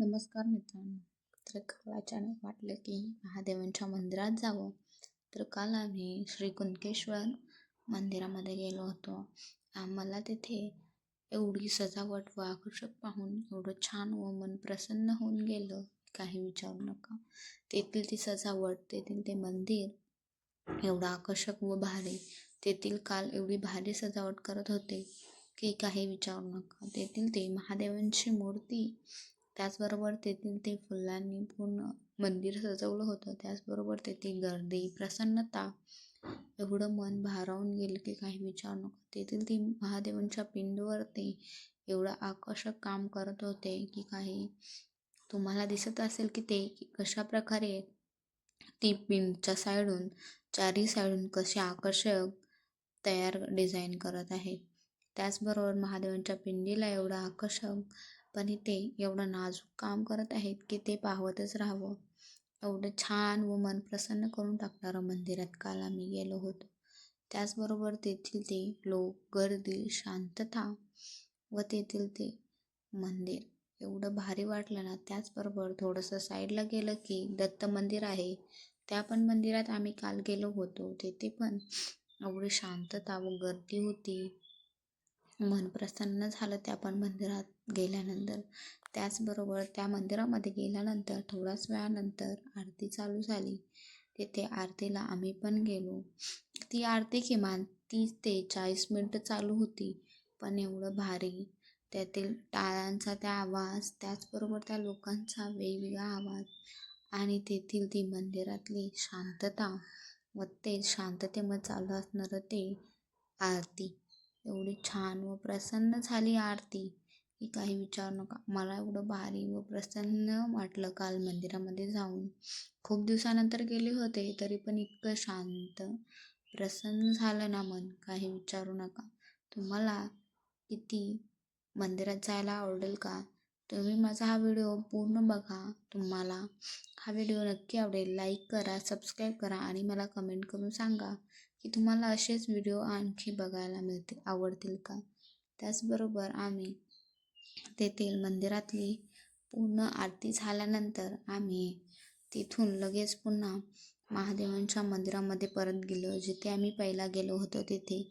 नमस्कार मित्रांनो. तर काल अचानक वाटलं की महादेवांच्या मंदिरात जावं. तर काल आम्ही श्री कुणकेश्वर मंदिरामध्ये गेलो होतो. आम्हाला तिथे एवढी सजावट व आकर्षक पाहून एवढं छान व मन प्रसन्न होऊन गेलं. काही विचारू नका. तेथील ती सजावट तेथील ते मंदिर एवढं आकर्षक व भारी. तेथील काल एवढी भारी सजावट करत होते की काही विचारू नका. तेथील ते महादेवांची मूर्ती त्याचबरोबर तेथील ते फुलांनी पूर्ण मंदिर सजवलं होतं. त्याचबरोबर तेथील गर्दी प्रसन्नता एवढं मन भारावून गेलं की काही विचार नको. तेथील ती महादेवांच्या पिंडवरती एवढं आकर्षक काम करत होते की काही तुम्हाला दिसत असेल की ते कशा प्रकारे ती पिंडच्या साईडून चारही साईडून कसे आकर्षक तयार डिझाईन करत आहेत त्याचबरोबर महादेवांच्या पिंडीला एवढं आकर्षक पण ते एवढं नाजूक काम करत आहेत की ते पाहतच राहावं. एवढं छान व मन प्रसन्न करून टाकणारं मंदिरात काल आम्ही गेलो होतो. त्याचबरोबर तेथील ते लोक गर्दी शांतता व तेथील ते मंदिर एवढं भारी वाटलं ना. त्याचबरोबर थोडंसं साईडला गेलं की दत्त मंदिर आहे. त्या पण मंदिरात आम्ही काल गेलो होतो. तेथे पण एवढी शांतता व गर्दी होती. मन प्रसन्न झालं त्या पण मंदिरात गेल्यानंतर. त्याचबरोबर त्या मंदिरामध्ये गेल्यानंतर थोड्याच वेळानंतर आरती चालू झाली. तिथे आरतीला आम्ही पण गेलो. ती आरती किमान तीस ते चाळीस मिनटं चालू होती पण एवढं भारी. त्यातील टाळ्यांचा त्या आवाज त्याचबरोबर त्या लोकांचा वेगवेगळा आवाज आणि तेथील ती मंदिरातली शांतता व ते शांततेमध्ये चालू असणारं ते आरती. एवढी छान व प्रसन्न झाली आरती. की काही विचारू नका. मला एवढं भारी व प्रसन्न वाटलं काल मंदिरामध्ये जाऊन. खूप दिवसानंतर गेले होते तरी पण इतकं शांत प्रसन्न झालं ना मन. काही विचारू नका. तुम्हाला किती मंदिरात जायला आवडेल का? तुम्ही माझा हा व्हिडिओ पूर्ण बघा तुम्हाला हा व्हिडिओ नक्की आवडेल. लाईक करा सबस्क्राईब करा आणि मला कमेंट करून सांगा की तुम्हाला असेच व्हिडिओ आणखी बघायला मिळतील आवडतील का? त्याचबरोबर आम्ही तेथील मंदिरातली पूर्ण आरती झाल्यानंतर आम्ही तिथून लगेच पुन्हा महादेवांच्या मंदिरामध्ये परत गेलो. जिथे आम्ही पहिला गेलो होतो तिथे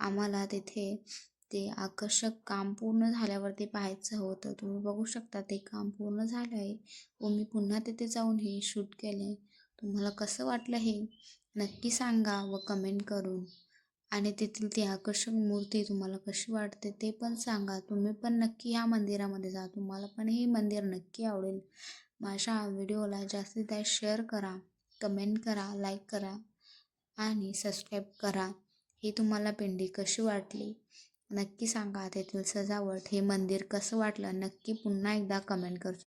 आम्हाला तिथे ते आकर्षक काम पूर्ण झाल्यावरती पाहायचं होतं. तुम्ही बघू शकता ते काम पूर्ण झालं आहे व मी पुन्हा तिथे जाऊन हे शूट केलं आहे तुम्हाला कसं वाटलं हे? नक्की सांगा व कमेंट करून. आणि तेथील ती आकर्षक मूर्ती तुम्हाला कशी वाटते ते पण सांगा. तुम्ही पण नक्की ह्या मंदिरामध्ये जा. तुम्हाला पण हे मंदिर नक्की आवडेल. माझ्या व्हिडिओला जास्तीत जास्त शेअर करा कमेंट करा लाईक करा आणि सबस्क्राईब करा. ही तुम्हाला पिंडी कशी वाटली? नक्की सांगा तेथील सजावट हे मंदिर कसं वाटलं? नक्की पुन्हा एकदा कमेंट करतो.